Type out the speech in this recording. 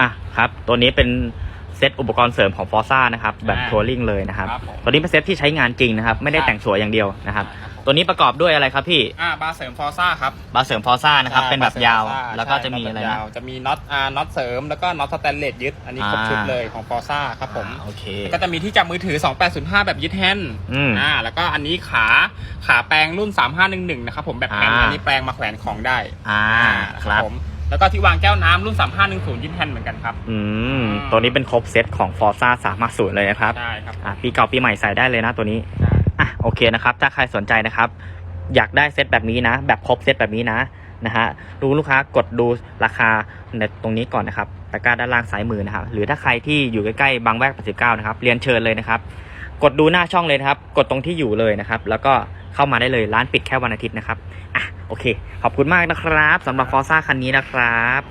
อะครับ ตัวนี้เป็นเซตอุปกรณ์เสริมของฟอร์ซ่านะครับแบบอ่าทัวริงเลยนะครับ ครับผมตัวนี้เป็นเซตที่ใช้งานจริงนะครับ ไม่ได้ครับแต่งสวยอย่างเดียวนะครับ ครับผม ตัวนี้ประกอบด้วยอะไรครับพี่อ่าบาร์เสริมฟอร์ซ่าครับบาร์เสริมฟอร์ซ่านะครับ ใช่เป็นแบบยาวบร์เสริม Forza แล้วก็ใช่จะมีอะไรแบบนะยาวจะมีน็อตอ่าน็อตเสริมแล้วก็น็อตสแตนเลสยึดอันนี้ครบอ่าชุดเลยของฟอร์ซ่าครับผม อ่าโอเค ก็จะมีที่จับมือถือ 2805 แบบยึดแฮนด์อืมอ่า แล้วก็อันนี้ขาขาแปลงรุ่น 3511 นะครับผมแบบแปลงอ่า อันนี้แปลงมาแขวนของได้อ่าครับ ผม แล้วก็ที่วางแก้วน้ำรุ่น 3510ยึดแฮนด์เหมือนกันครับ อืม ตัวนี้เป็นครบเซตของ Forza 350 เลยนะครับ ใช่ครับอะปีเก่าปีใหม่ใส่ได้เลยนะตัวนี้ ใช่อะโอเคนะครับ ถ้าใครสนใจนะครับ อยากได้เซตแบบนี้นะ แบบครบเซตแบบนี้นะนะฮะดูลูกค้ากดดูราคาในตรงนี้ก่อนนะครับตะกร้าด้านล่างซ้ายมือนะครับหรือถ้าใครที่อยู่ใกล้ๆบางแวก89นะครับเรียนเชิญเลยนะครับ กดดูหน้าช่องเลยนะครับ กดตรงที่อยู่เลยนะครับ แล้วก็เข้ามาได้เลยร้านปิดแค่วันอาทิตย์นะครับอะ โอเค ขอบคุณมากนะครับสำหรับฟอร์ซ่าคันนี้นะครับ